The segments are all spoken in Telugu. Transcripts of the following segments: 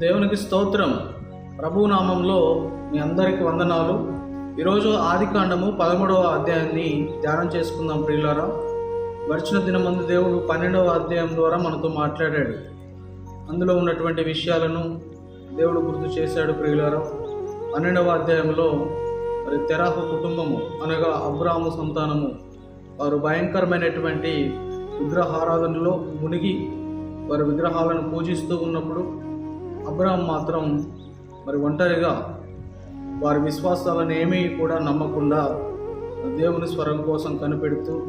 దేవునికి స్తోత్రం. ప్రభు నామంలో మీ అందరికి వందనాలు. ఈరోజు ఆది కాండము పదమూడవ అధ్యాయాన్ని ధ్యానం చేసుకుందాం ప్రియులారా. గడిచిన దినమందు దేవుడు పన్నెండవ అధ్యాయం ద్వారా మనతో మాట్లాడాడు. అందులో ఉన్నటువంటి విషయాలను దేవుడు గుర్తు చేశాడు ప్రియులారా. పన్నెండవ అధ్యాయంలో మరి తెరాహు కుటుంబము అనగా అబ్రాహము సంతానము వారు భయంకరమైనటువంటి విగ్రహారాధనలో మునిగి వారి విగ్రహాలను పూజిస్తూ ఉన్నప్పుడు అబ్రహం మాత్రం మరి ఒంటరిగా వారి విశ్వాసాలను ఏమీ కూడా నమ్మకుండా దేవుని స్వరం కోసం కనిపెడుతూ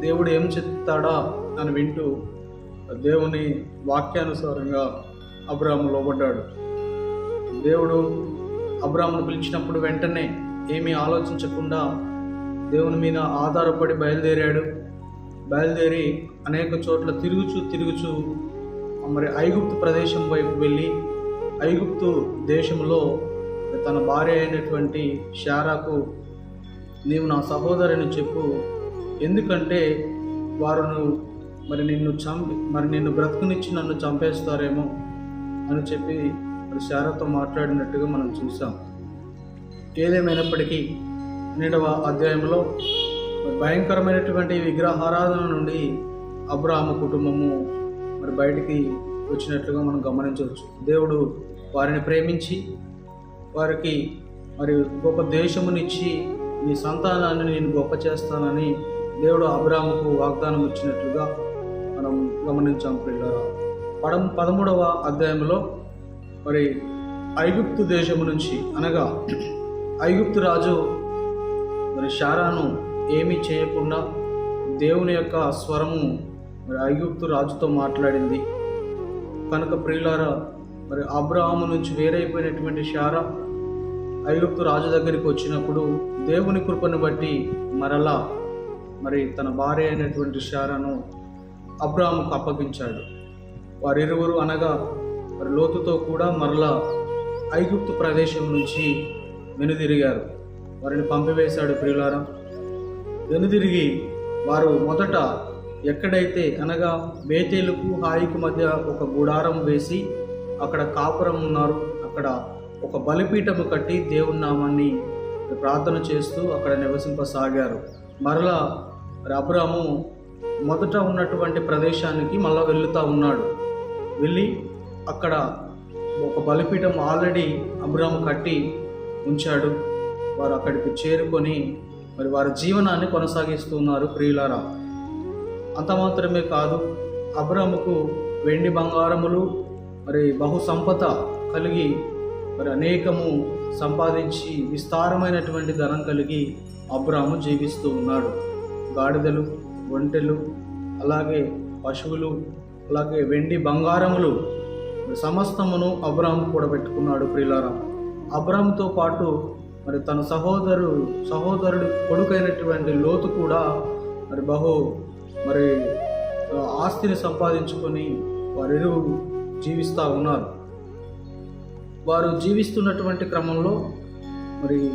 దేవుడు ఏం చెప్తాడా అని వింటూ దేవుని వాక్యానుసారంగా అబ్రాహం లోబడ్డాడు. దేవుడు అబ్రాహ్మను పిలిచినప్పుడు వెంటనే ఏమీ ఆలోచించకుండా దేవుని మీద ఆధారపడి బయలుదేరాడు. బయలుదేరి అనేక చోట్ల తిరుగుచూ తిరుగుచూ మరి ఐగుప్తు ప్రదేశం వైపు వెళ్ళి ఐగుప్తు దేశంలో తన భార్య అయినటువంటి షారాకు నీవు నా సహోదరుని చెప్పు. ఎందుకంటే వారు నువ్వు మరి నిన్ను చంపి మరి నిన్ను బ్రతుకునిచ్చి నన్ను చంపేస్తారేమో అని చెప్పి మరి శారతో మాట్లాడినట్టుగా మనం చూసాం. ఏదేమైనప్పటికీ నేడవ అధ్యాయంలో మరి భయంకరమైనటువంటి విగ్రహారాధన నుండి అబ్రాహ్మ కుటుంబము మరి బయటికి వచ్చినట్లుగా మనం గమనించవచ్చు. దేవుడు వారిని ప్రేమించి వారికి మరి గొప్ప దేశమునిచ్చి నీ సంతానాన్ని నేను గొప్ప చేస్తానని దేవుడు అబ్రాహ్మకు వాగ్దానం ఇచ్చినట్లుగా మనం గమనించాం పిల్లరా పడం పదమూడవ అధ్యాయంలో మరి ఐగుప్తు దేశము నుంచి అనగా ఐగుప్తు రాజు మరి షారాను ఏమీ చేయకుండా దేవుని యొక్క స్వరము మరి ఐగుప్తు రాజుతో మాట్లాడింది. కనుక ప్రియులారా మరి అబ్రాహాము నుంచి వేరైపోయినటువంటి శారా ఐగుప్తు రాజు దగ్గరికి వచ్చినప్పుడు దేవుని కృపను బట్టి మరలా మరి తన భార్య అయినటువంటి శారాను అబ్రాహాముకు అప్పగించాడు. వారిరువురు అనగా మరి లోతుతో కూడా మరలా ఐగుప్తు ప్రదేశం నుంచి వెనుదిరిగారు. వారిని పంపివేశాడు ప్రియులారా. వెనుదిరిగి వారు మొదట ఎక్కడైతే అనగా బేతేలుకు హాయికు మధ్య ఒక గుడారం వేసి అక్కడ కాపురం ఉన్నారు. అక్కడ ఒక బలిపీఠము కట్టి దేవుని నామాన్ని ప్రార్థన చేస్తూ అక్కడ నివసింపసాగారు. మరలా అబ్రాము మొదట ఉన్నటువంటి ప్రదేశానికి మళ్ళా వెళ్తూ ఉన్నాడు. వెళ్ళి అక్కడ ఒక బలిపీఠం ఆల్రెడీ అబ్రాము కట్టి ఉంచాడు. వారు అక్కడికి చేరుకొని మరి వారి జీవనాన్ని కొనసాగిస్తున్నారు ప్రియులారా. అంత మాత్రమే కాదు అబ్రాముకు వెండి బంగారములు మరి బహు సంపద కలిగి మరి అనేకము సంపాదించి విస్తారమైనటువంటి ధనం కలిగి అబ్రాము జీవిస్తూ ఉన్నాడు. గాడిదలు ఒంటెలు అలాగే పశువులు అలాగే వెండి బంగారములు సమస్తమును అబ్రాము కూడబెట్టుకున్నాడు ప్రియులారా. అబ్రాముతో పాటు మరి తన సహోదరు సహోదరుడు కొడుకైనటువంటి లోతు కూడా మరి బహు మరి ఆస్తిని సంపాదించుకొని వారిరు జీవిస్తూ ఉన్నారు. వారు జీవిస్తున్నటువంటి క్రమంలో మరి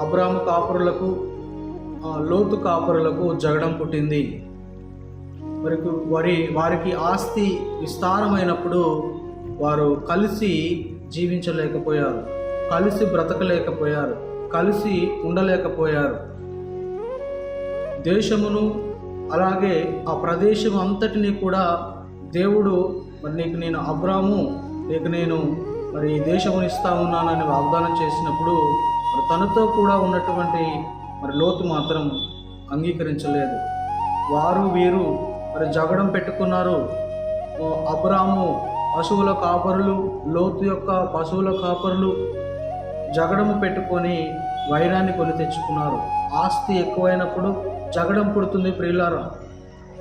అబ్రాము కాపురులకు ఆ, లోతు కాపురులకు జగడం పుట్టింది. మరి వారి వారికి ఆస్తి విస్తారమైనప్పుడు వారు కలిసి జీవించలేకపోయారు. కలిసి బ్రతకలేకపోయారు. కలిసి ఉండలేకపోయారు. దేశమును అలాగే ఆ ప్రదేశం అంతటిని కూడా దేవుడు మరి నీకు నేను అబ్రాము నీకు నేను మరి దేశమును ఇస్తా ఉన్నానని వాగ్దానం చేసినప్పుడు మరి తనతో కూడా ఉన్నటువంటి మరి లోతు మాత్రం అంగీకరించలేదు. వారు వీరు మరి జగడం పెట్టుకున్నారు. అబ్రాము పశువుల కాపరులు లోతు యొక్క పశువుల కాపరులు జగడము పెట్టుకొని వైరాన్ని కొని తెచ్చుకున్నారు. ఆస్తి ఎక్కువైనప్పుడు జగడం పుడుతుంది ప్రియులారా.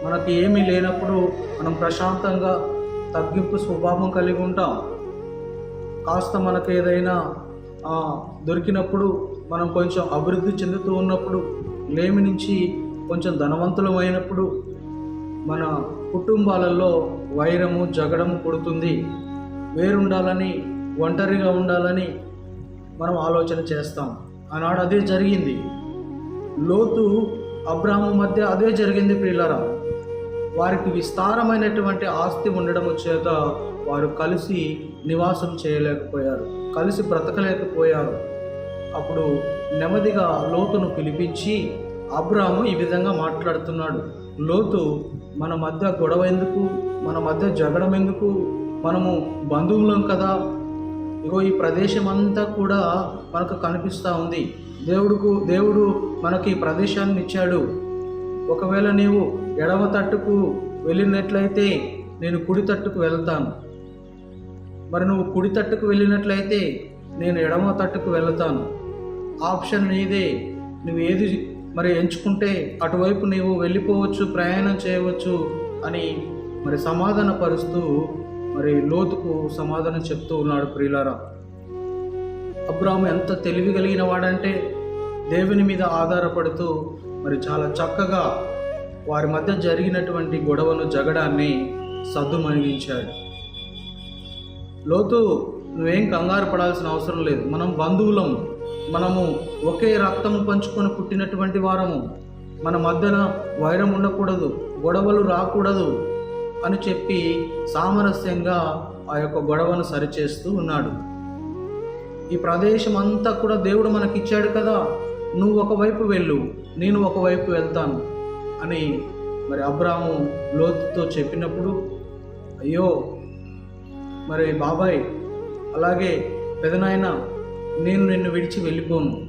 మనకి ఏమీ లేనప్పుడు మనం ప్రశాంతంగా తగ్గింపు స్వభావం కలిగి ఉంటాం. కాస్త మనకు ఏదైనా దొరికినప్పుడు మనం కొంచెం అభివృద్ధి చెందుతూ ఉన్నప్పుడు లేమి నుంచి కొంచెం ధనవంతులం అయినప్పుడు మన కుటుంబాలలో వైరము జగడము పుడుతుంది. వేరుండాలని ఒంటరిగా ఉండాలని మనం ఆలోచన చేస్తాం. ఆనాడు అదే జరిగింది. లోతు అబ్రాహం మధ్య అదే జరిగింది ప్రియులరా. వారికి విస్తారమైనటువంటి ఆస్తి ఉండడం చేత వారు కలిసి నివాసం చేయలేకపోయారు కలిసి బ్రతకలేకపోయారు. అప్పుడు నెమ్మదిగా లోతును పిలిపించి అబ్రాము ఈ విధంగా మాట్లాడుతున్నాడు. లోతు మన మధ్య గొడవ ఎందుకు? మన మధ్య జగడం ఎందుకు? మనము బంధువులం కదా. ఇగో ఈ ప్రదేశం అంతా కూడా మనకు కనిపిస్తూ ఉంది. దేవుడుకు దేవుడు మనకి ఈ ప్రదేశాన్ని ఇచ్చాడు. ఒకవేళ నీవు ఎడమ తట్టుకు వెళ్ళినట్లయితే నేను కుడి తట్టుకు వెళ్తాను. మరి నువ్వు కుడి తట్టుకు వెళ్ళినట్లయితే నేను ఎడమ తట్టుకు వెళ్తాను. ఆప్షన్ నీదే. నువ్వు ఏది మరి ఎంచుకుంటే అటువైపు నీవు వెళ్ళిపోవచ్చు ప్రయాణం చేయవచ్చు అని మరి సమాధాన పరుస్తూ మరి లోతుకు సమాధానం చెప్తూ ఉన్నాడు ప్రియులారా. అబ్రాహం ఎంత తెలివి కలిగిన వాడంటే దేవుని మీద ఆధారపడుతూ మరి చాలా చక్కగా వారి మధ్య జరిగినటువంటి గొడవను జగడాన్ని సద్దుమణిగించాడు. లోతు నువ్వేం కంగారు పడాల్సిన అవసరం లేదు. మనం బంధువులం. మనము ఒకే రక్తము పంచుకొని పుట్టినటువంటి వారము. మన మధ్యన వైరం ఉండకూడదు గొడవలు రాకూడదు అని చెప్పి సామరస్యంగా ఆ యొక్క గొడవను సరిచేస్తూ ఉన్నాడు. ఈ ప్రదేశం అంతా కూడా దేవుడు మనకిచ్చాడు కదా. నువ్వు ఒకవైపు వెళ్ళు నేను ఒకవైపు వెళ్తాను అని మరి అబ్రాము లోతుతో చెప్పినప్పుడు అయ్యో మరి బాబాయ్ అలాగే పెదనాయన నేను నిన్ను విడిచి వెళ్ళిపోను.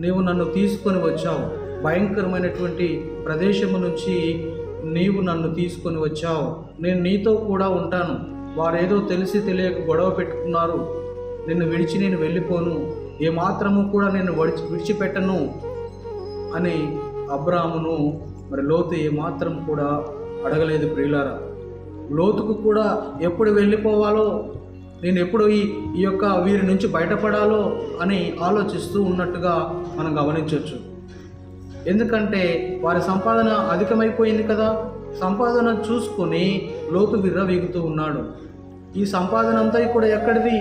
నీవు నన్ను తీసుకొని వచ్చావు. భయంకరమైనటువంటి ప్రదేశము నుంచి నీవు నన్ను తీసుకొని వచ్చావు. నేను నీతో కూడా ఉంటాను. వారేదో తెలిసి తెలియక గొడవ పెట్టుకున్నారు. నిన్ను విడిచి నేను వెళ్ళిపోను. ఏమాత్రము కూడా నేను వడిచి విడిచిపెట్టను అని అబ్రామును మరి లోతు ఏమాత్రం కూడా అడగలేదు ప్రియులారా. లోతుకు కూడా ఎప్పుడు వెళ్ళిపోవాలో నేను ఎప్పుడు ఈ ఈ యొక్క వీరి నుంచి బయటపడాలో అని ఆలోచిస్తూ ఉన్నట్టుగా మనం గమనించవచ్చు ఎందుకంటే వారి సంపాదన అధికమైపోయింది కదా. సంపాదన చూసుకొని లోతు విర్రవీగుతూ ఉన్నాడు. ఈ సంపాదన అంతా కూడా ఎక్కడిది?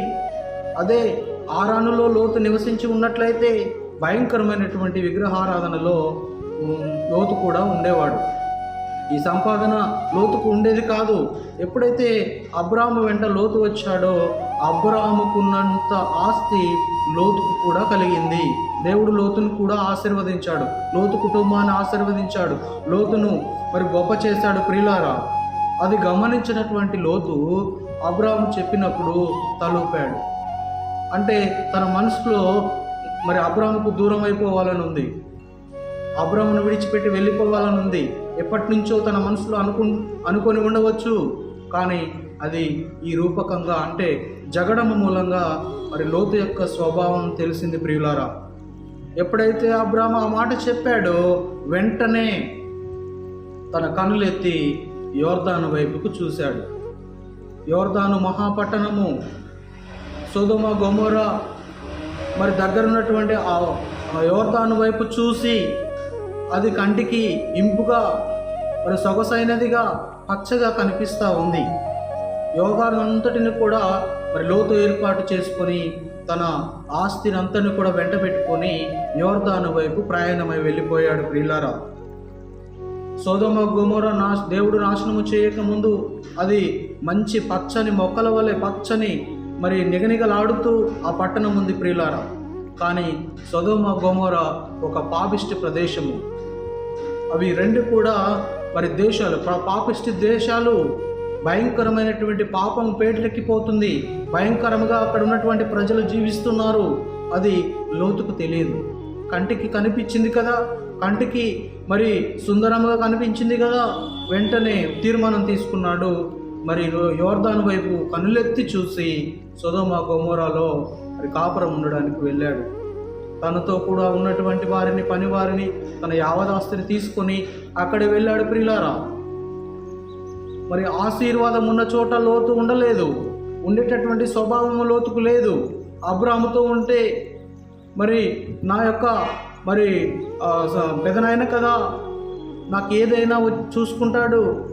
అదే ఆరానులో లోతు నివసించి ఉన్నట్లయితే భయంకరమైనటువంటి విగ్రహారాధనలో లోతు కూడా ఉండేవాడు. ఈ సంపాదన లోతుకు ఉండేది కాదు. ఎప్పుడైతే అబ్రాహము వెంట లోతు వచ్చాడో అబ్రాహముకున్నంత ఆస్తి లోతుకు కూడా కలిగింది. దేవుడు లోతును కూడా ఆశీర్వదించాడు. లోతు కుటుంబాన్ని ఆశీర్వదించాడు. లోతును మరి గొప్ప చేశాడు ప్రియులారా. అది గమనించినటువంటి లోతు అబ్రాహం చెప్పినప్పుడు తలూపాడు. అంటే తన మనసులో మరి అబ్రాముకు దూరం అయిపోవాలని ఉంది. అబ్రాహ్మను విడిచిపెట్టి వెళ్ళిపోవాలని ఉంది. ఎప్పటి నుంచో తన మనసులో అనుకు అనుకొని ఉండవచ్చు. కానీ అది ఈ రూపకంగా అంటే జగడము మూలంగా మరి లోతు యొక్క స్వభావం తెలిసింది ప్రియులారా. ఎప్పుడైతే అబ్రాహ్మ ఆ మాట చెప్పాడో వెంటనే తన కనులెత్తి యోర్దాను వైపుకు చూశాడు. యోర్దాను మహాపట్టణము సోదమ గొమోరా మరి దగ్గర ఉన్నటువంటి ఆ యువతాను వైపు చూసి అది కంటికి ఇంపుగా మరి సొగసైనదిగా పచ్చగా కనిపిస్తూ ఉంది. యోగానంతటిని కూడా మరి లోతు ఏర్పాటు చేసుకొని తన ఆస్తినంతని కూడా వెంట పెట్టుకొని యోర్దాను వైపు ప్రయాణమై వెళ్ళిపోయాడు ప్రియులారా. సోదమ గోమోర నాశ దేవుడు నాశనము చేయకముందు అది మంచి పచ్చని మొక్కల వలె పచ్చని మరి నిగనిగలాడుతూ ఆ పట్టణం ఉంది ప్రియులారా. కానీ సదోమ గోమోర ఒక పాపిష్టి ప్రదేశము. అవి రెండు కూడా మరి దేశాలు పాపిష్టి దేశాలు. భయంకరమైనటువంటి పాపం పేటలెక్కిపోతుంది భయంకరంగా అక్కడ ఉన్నటువంటి ప్రజలు జీవిస్తున్నారు. అది లోతుకు తెలియదు. కంటికి కనిపించింది కదా. కంటికి మరి సుందరంగా కనిపించింది కదా. వెంటనే తీర్మానం తీసుకున్నాడు మరి యోర్దాను వైపు కనులెత్తి చూసి సొదోమ గోమోరాలో మరి కాపురం ఉండడానికి వెళ్ళాడు. తనతో కూడా ఉన్నటువంటి వారిని పని వారిని తన యావదాస్తిని తీసుకొని అక్కడ వెళ్ళాడు ప్రియులారా. మరి ఆశీర్వాదం ఉన్న చోట లోతు ఉండలేదు. ఉండేటటువంటి స్వభావం లోతుకు లేదు. అబ్రాహ్మతో ఉంటే మరి నా యొక్క మరి స- పెదనాయన కదా. నాకు ఏదైనా చూసుకుంటాడు.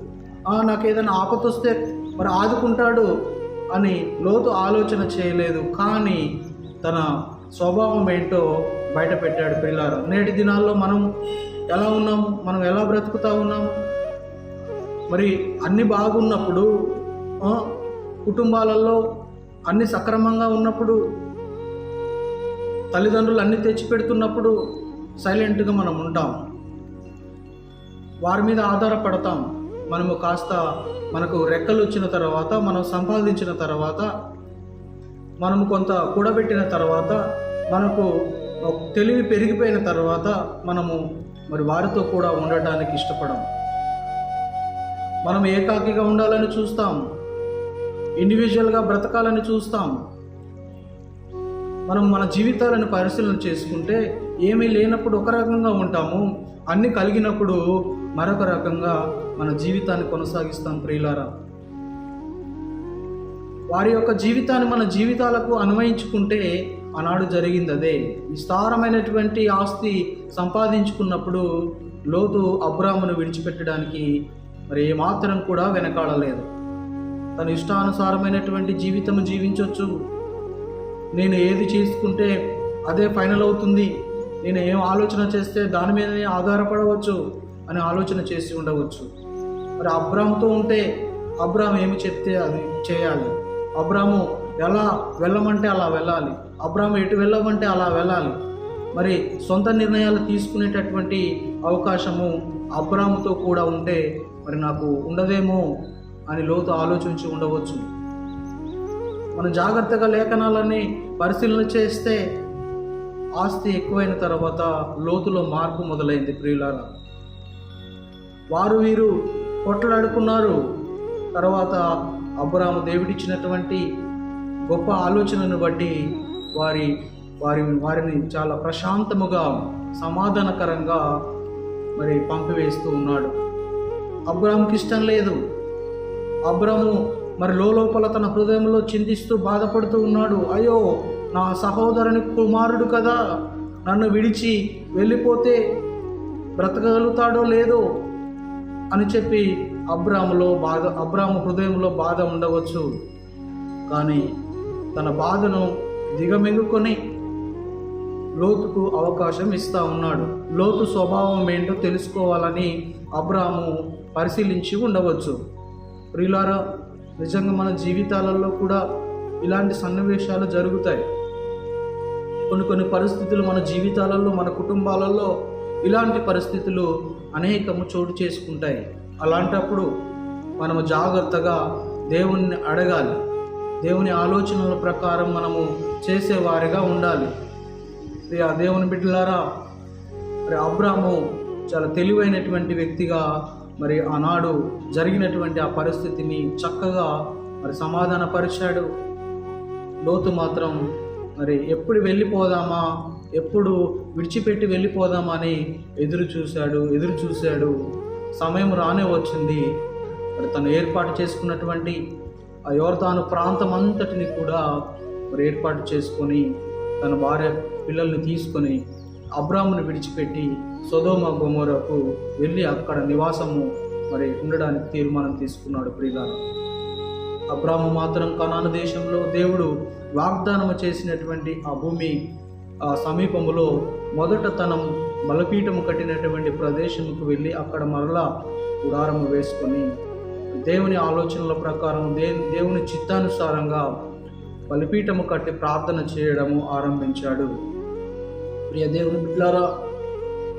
నాకు ఏదైనా ఆపతొస్తే మరి ఆదుకుంటాడు అని లోతు ఆలోచన చేయలేదు. కానీ తన స్వభావం ఏంటో బయట పెట్టాడు పిల్లారు నేటి దినాల్లో మనం ఎలా ఉన్నాము మనం ఎలా బ్రతుకుతా ఉన్నాము మరి అన్ని బాగున్నప్పుడు కుటుంబాలలో అన్ని సక్రమంగా ఉన్నప్పుడు తల్లిదండ్రులు అన్ని తెచ్చిపెడుతున్నప్పుడు సైలెంట్గా మనం ఉంటాం. వారి మీద ఆధారపడతాం. మనము కాస్త మనకు రెక్కలు వచ్చిన తర్వాత మనం సంపాదించిన తర్వాత మనము కొంత కూడబెట్టిన తర్వాత మనకు ఒక తెలివి పెరిగిపోయిన తర్వాత మనము మరి వారితో కూడా ఉండటానికి ఇష్టపడం మనం ఏకాకిగా ఉండాలని చూస్తాం ఇండివిజువల్గా బ్రతకాలని చూస్తాం మనం మన జీవితాలను పరిశీలన చేసుకుంటే ఏమీ లేనప్పుడు ఒక రకంగా ఉంటాము. అన్ని కలిగినప్పుడు మరొక రకంగా మన జీవితాన్ని కొనసాగిస్తాం ప్రియులారా. వారి యొక్క జీవితాన్ని మన జీవితాలకు అన్వయించుకుంటే ఆనాడు జరిగింది అదే. విస్తారమైనటువంటి ఆస్తి సంపాదించుకున్నప్పుడు లోతు అబ్రామును విడిచిపెట్టడానికి మరి ఏమాత్రం కూడా వెనకాడలేదు. తన ఇష్టానుసారమైనటువంటి జీవితం జీవించవచ్చు నేను ఏది చేసుకుంటే అదే ఫైనల్ అవుతుంది. నేను ఏం ఆలోచన చేస్తే దాని మీదనే ఆధారపడవచ్చు అని ఆలోచన చేసి ఉండవచ్చు. మరి అబ్రామ్తో ఉంటే అబ్రామ్ ఏమి చెప్తే అది చేయాలి? అబ్రాము ఎలా వెళ్ళమంటే అలా వెళ్ళాలి. అబ్రామ్ ఎటు వెళ్ళమంటే అలా వెళ్ళాలి. మరి సొంత నిర్ణయాలు తీసుకునేటటువంటి అవకాశము అబ్రామ్తో కూడా ఉంటే మరి నాకు ఉండదేమో అని లోతు ఆలోచించి ఉండవచ్చు. మనం జాగ్రత్తగా లేఖనాలని పరిశీలన చేస్తే ఆస్తి ఎక్కువైన తర్వాత లోతులో మార్పు మొదలైంది ప్రియులారా. వారు వీరు కొట్లాడుకున్నారు. తర్వాత అబ్రాము దేవుడిచ్చినటువంటి గొప్ప ఆలోచనను బట్టి వారి వారి వారిని చాలా ప్రశాంతముగా సమాధానకరంగా మరి పంపివేస్తూ ఉన్నాడు. అబ్రాముకి ఇష్టం లేదు. అబ్రాము మరి లోపల తన హృదయంలో చింతిస్తూ బాధపడుతూ ఉన్నాడు. అయ్యో నా సహోదరుని కుమారుడు కదా. నన్ను విడిచి వెళ్ళిపోతే బ్రతకగలుగుతాడో లేదో అని చెప్పి అబ్రాములో బాధ అబ్రాము హృదయంలో బాధ ఉండవచ్చు. కానీ తన బాధను దిగమింగుకొని లోతుకు అవకాశం ఇస్తా ఉన్నాడు. లోతు స్వభావం ఏంటో తెలుసుకోవాలని అబ్రాము పరిశీలించి ఉండవచ్చు. ప్రియులారా నిజంగా మన జీవితాలలో కూడా ఇలాంటి సన్నివేశాలు జరుగుతాయి. కొన్ని కొన్ని పరిస్థితులు మన జీవితాలలో మన కుటుంబాలలో ఇలాంటి పరిస్థితులు అనేకము చోటు చేసుకుంటాయి. అలాంటప్పుడు మనము జాగ్రత్తగా దేవుణ్ణి అడగాలి. దేవుని ఆలోచనల ప్రకారం మనము చేసేవారిగా ఉండాలి. ఆ దేవుని బిడ్డలారా మరి అబ్రాము చాలా తెలివైనటువంటి వ్యక్తిగా మరి ఆనాడు జరిగినటువంటి ఆ పరిస్థితిని చక్కగా మరి సమాధానపరిచాడు. లోతు మాత్రం మరి ఎప్పుడు వెళ్ళిపోదామా ఎప్పుడు విడిచిపెట్టి వెళ్ళిపోదామని ఎదురు చూశాడు ఎదురు చూశాడు. సమయం రానే వచ్చింది. మరి తను ఏర్పాటు చేసుకున్నటువంటి ఆ యోర్దాను ప్రాంతం అంతటిని కూడా మరి ఏర్పాటు చేసుకొని తన భార్య పిల్లల్ని తీసుకొని అబ్రామును విడిచిపెట్టి సొదోమ గొమోరకు వెళ్ళి అక్కడ నివాసము మరి ఉండడానికి తీర్మానం తీసుకున్నాడు ప్రియులారా అబ్రాము మాత్రం కనాను దేశంలో దేవుడు వాగ్దానము చేసినటువంటి ఆ భూమి ఆ సమీపంలో మొదట తనం బలపీఠము కట్టినటువంటి ప్రదేశముకు వెళ్ళి అక్కడ మరలా గుడారము వేసుకొని దేవుని ఆలోచనల ప్రకారం దే దేవుని చిత్తానుసారంగా బలిపీఠము కట్టి ప్రార్థన చేయడము ఆరంభించాడు. ప్రియ దేవుని బిడ్డారా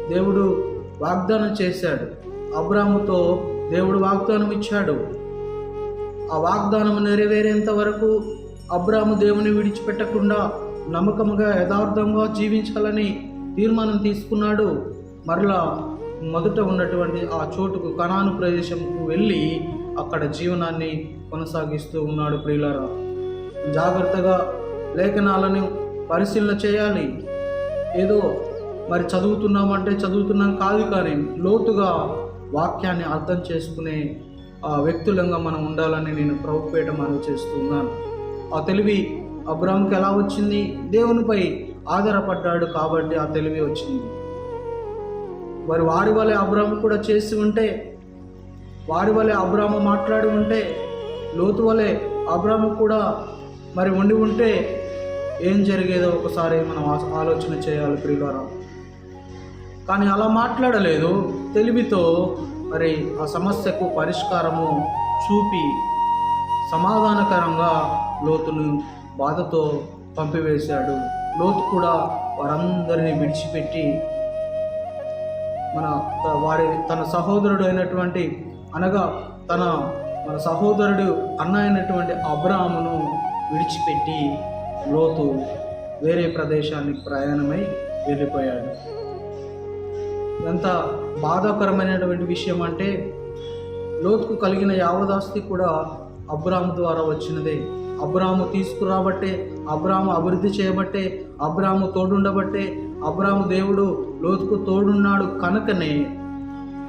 దేవుడు వాగ్దానం చేశాడు. అబ్రాముతో దేవుడు వాగ్దానం ఇచ్చాడు. ఆ వాగ్దానం నెరవేరేంత వరకు అబ్రాము దేవుని విడిచిపెట్టకుండా నమ్మకముగా యథార్థంగా జీవించాలని తీర్మానం తీసుకున్నాడు. మరలా మొదట ఉన్నటువంటి ఆ చోటుకు కణాను ప్రదేశంకు వెళ్ళి అక్కడ జీవనాన్ని కొనసాగిస్తూ ఉన్నాడు ప్రియులారా. జాగ్రత్తగా లేఖనాలను పరిశీలన చేయాలి. ఏదో మరి చదువుతున్నామంటే చదువుతున్నాం కాదు కానీ లోతుగా వాక్యాన్ని అర్థం చేసుకునే ఆ వ్యక్తులంగా మనం ఉండాలని నేను ప్రభుపేట మనవి చేస్తున్నాను ఆ తెలివి అబ్రహంకి ఎలా వచ్చింది? దేవునిపై ఆధారపడ్డాడు కాబట్టి ఆ తెలివి వచ్చింది. మరి వారి వలె అబ్రాము కూడా చేసి ఉంటే వారి వలె అబ్రాము మాట్లాడి ఉంటే లోతు వలె అబ్రహం కూడా మరి ఉండి ఉంటే ఏం జరిగేదో ఒకసారి మనం ఆ- ఆలోచన చేయాలి ప్రియులారా. కానీ అలా మాట్లాడలేదు. తెలివితో మరి ఆ సమస్యకు పరిష్కారము చూపి సమాధానకరంగా లోతును బాధతో పంపివేశాడు. లోతు కూడా వారందరినీ విడిచిపెట్టి మన వారి తన సహోదరుడు అయినటువంటి అనగా తన మన సహోదరుడు అన్న అయినటువంటి అబ్రాహామును విడిచిపెట్టి లోతు వేరే ప్రదేశానికి ప్రయాణమై వెళ్ళిపోయాడు. ఎంత బాధాకరమైనటువంటి విషయం అంటే లోతుకు కలిగిన యావదాస్తి కూడా అబ్రాము ద్వారా వచ్చినదే. అబ్రాము తీసుకురాబట్టే అబ్రాము అభివృద్ధి చేయబట్టే అబ్రాము తోడుండబట్టే అబ్రాము దేవుడు లోతుకు తోడున్నాడు కనుకనే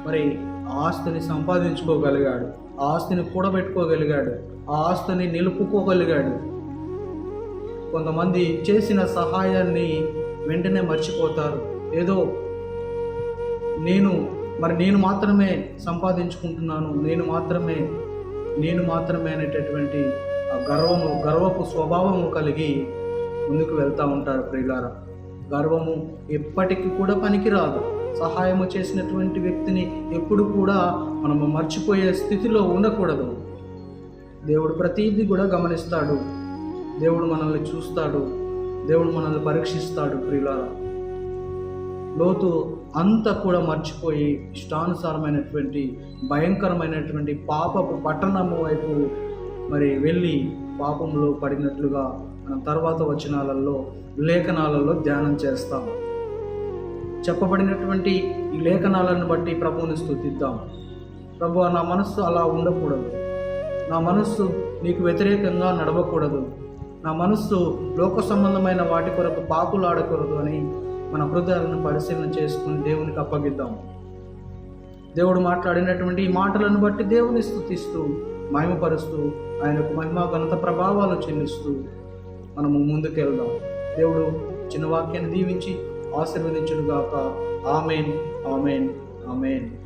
మరి ఆస్తిని సంపాదించుకోగలిగాడు ఆస్తిని కూడబెట్టుకోగలిగాడు ఆ ఆస్తిని నిలుపుకోగలిగాడు. కొంతమంది చేసిన సహాయాన్ని వెంటనే మర్చిపోతారు. ఏదో నేను మరి నేను మాత్రమే సంపాదించుకుంటున్నాను నేను మాత్రమే నేను మాత్రమే అనేటటువంటి గర్వము గర్వపు స్వభావము కలిగి ముందుకు వెళ్తూ ఉంటారు ప్రియులారా. గర్వము ఎప్పటికీ కూడా పనికిరాదు. సహాయము చేసినటువంటి వ్యక్తిని ఎప్పుడు కూడా మనము మర్చిపోయే స్థితిలో ఉండకూడదు. దేవుడు ప్రతిదీ కూడా గమనిస్తాడు. దేవుడు మనల్ని చూస్తాడు. దేవుడు మనల్ని పరీక్షిస్తాడు ప్రియులారా. లోతు అంతా కూడా మర్చిపోయి ఇష్టానుసారమైనటువంటి భయంకరమైనటువంటి పాపపు పట్టణము వైపు మరి వెళ్ళి పాపంలో పడినట్లుగా మనం తర్వాత వచనాలలో లేఖనాలలో ధ్యానం చేస్తాం. చెప్పబడినటువంటి ఈ లేఖనాలను బట్టి ప్రభువుని స్థుతిద్దాం. ప్రభు నా మనస్సు అలా ఉండకూడదు. నా మనస్సు నీకు వ్యతిరేకంగా నడవకూడదు. నా మనస్సు లోక సంబంధమైన వాటి కొరకు పాకులాడకూడదు అని మన హృదయాలను పరిశీలన చేసుకుని దేవునికి అప్పగిద్దాం. దేవుడు మాట్లాడినటువంటి ఈ మాటలను బట్టి దేవుని స్థుతిస్తూ మహిమపరుస్తూ ఆయనకు మహిమ ఘనత ప్రభావాలు చెల్లిస్తూ మనము ముందుకెళ్దాం. దేవుడు చిన్న వాక్యాన్ని దీవించి ఆశీర్వదించుడుగాక ఆమెన్ ఆమెన్ ఆమెన్.